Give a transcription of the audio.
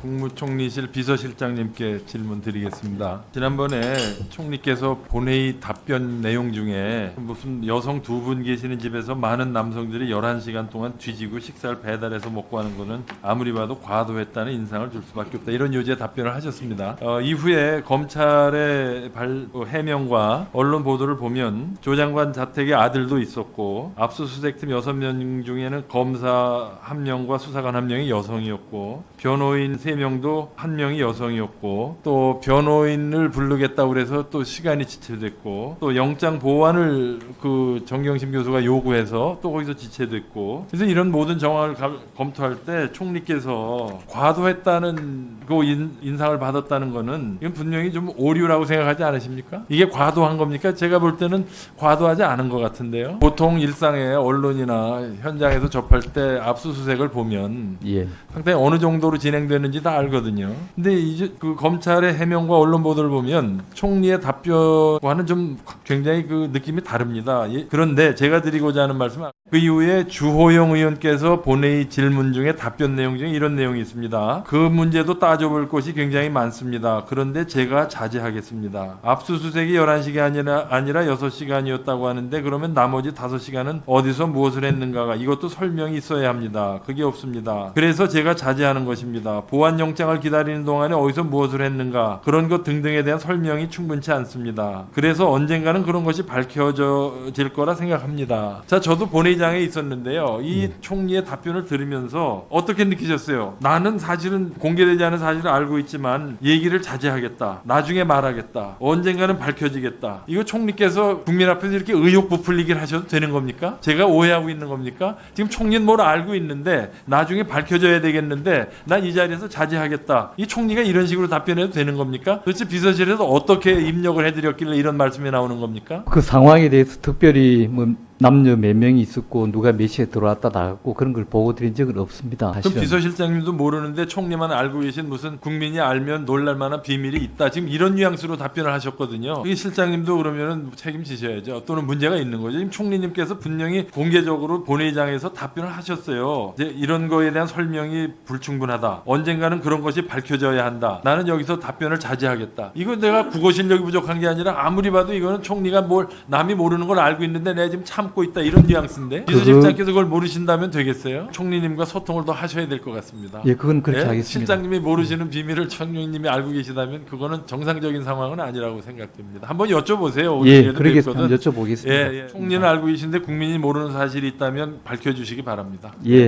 국무총리실 비서실장님께 질문 드리겠습니다. 지난번에 총리께서 본회의 답변 내용 중에 무슨 여성 두 분 계시는 집에서 많은 남성들이 11시간 동안 뒤지고 식사를 배달해서 먹고 하는 거는 아무리 봐도 과도했다는 인상을 줄 수밖에 없다. 이런 요지의 답변을 하셨습니다. 어, 이후에 검찰의 발, 어, 해명과 언론 보도를 보면 조 장관 자택에 아들도 있었고 압수수색팀 6명 중에는 검사 한 명과 수사관 한 명이 여성이었고 변호인 세 명도 한 명이 여성이었고 또 변호인을 부르겠다고 그래서 또 시간이 지체됐고 또 영장 보완을 그 정경심 교수가 요구해서 또 거기서 지체됐고 그래서 이런 모든 정황을 가- 검토할 때 총리께서 과도했다는 그 인, 인상을 받았다는 거는 이건 분명히 좀 오류라고 생각하지 않으십니까? 이게 과도한 겁니까? 제가 볼 때는 과도하지 않은 것 같은데요. 보통 일상에 언론이나 현장에서 접할 때 압수수색을 보면 예. 상당히 어느 정도로 진행되는지 다 알거든요. 근데 이제 그 검찰의 해명과 언론 보도를 보면 총리의 답변과는 좀 굉장히 그 느낌이 다릅니다. 예, 그런데 제가 드리고자 하는 말씀은 그 이후에 주호영 의원께서 본회의 질문 중에 답변 내용 중에 이런 내용이 있습니다. 그 문제도 따져볼 것이 굉장히 많습니다. 그런데 제가 자제하겠습니다. 압수수색이 11시가 아니라, 아니라 6시간이었다고 하는데 그러면 나머지 5시간은 어디서 무엇을 했는가가 이것도 설명이 있어야 합니다. 그게 없습니다. 그래서 제가 자제하는 것입니다. 보안 영장을 기다리는 동안에 어디서 무엇을 했는가 그런 것 등등에 대한 설명이 충분치 않습니다. 그래서 언젠가는 그런 것이 밝혀질 거라 생각합니다. 자, 저도 본회의 장에 있었는데요. 이 총리의 답변을 들으면서 어떻게 느끼셨어요? 나는 사실은 공개되지 않은 사실을 알고 있지만 얘기를 자제하겠다. 나중에 말하겠다. 언젠가는 밝혀지겠다. 이거 총리께서 국민 앞에서 이렇게 의욕 부풀리기를 하셔도 되는 겁니까? 제가 오해하고 있는 겁니까? 지금 총리는 뭘 알고 있는데 나중에 밝혀져야 되겠는데 난 이 자리에서 자제하겠다. 이 총리가 이런 식으로 답변해도 되는 겁니까? 도대체 비서실에서 어떻게 입력을 해드렸길래 이런 말씀이 나오는 겁니까? 그 상황에 대해서 특별히 뭐 남녀 몇 명이 있었고 누가 몇 시에 들어왔다 나갔고 그런 걸 보고 드린 적은 없습니다. 그럼 사실은. 비서실장님도 모르는데 총리만 알고 계신 무슨 국민이 알면 놀랄 만한 비밀이 있다. 지금 이런 뉘앙스로 답변을 하셨거든요. 이 실장님도 그러면은 책임지셔야죠. 또는 문제가 있는 거죠. 지금 총리님께서 분명히 공개적으로 본회의장에서 답변을 하셨어요. 이제 이런 거에 대한 설명이 불충분하다. 언젠가는 그런 것이 밝혀져야 한다. 나는 여기서 답변을 자제하겠다. 이거 내가 국어 실력이 부족한 게 아니라 아무리 봐도 이거는 총리가 뭘 남이 모르는 걸 알고 있는데 내가 지금 참고 있다 이런 뉘앙스인데 그거- 비서실장께서 그걸 모르신다면 되겠어요? 총리님과 소통을 더 하셔야 될 것 같습니다. 예, 그건 그렇게 예? 하겠습니다. 실장님이 모르시는 비밀을 총리님이 알고 계시다면 그거는 정상적인 상황은 아니라고 생각됩니다. 한번 여쭤보세요. 예, 그러겠습니다. 뵙거든. 여쭤보겠습니다. 예, 예. 총리는 알고 계신데 국민이 모르는 사실이 있다면 밝혀주시기 바랍니다. 예.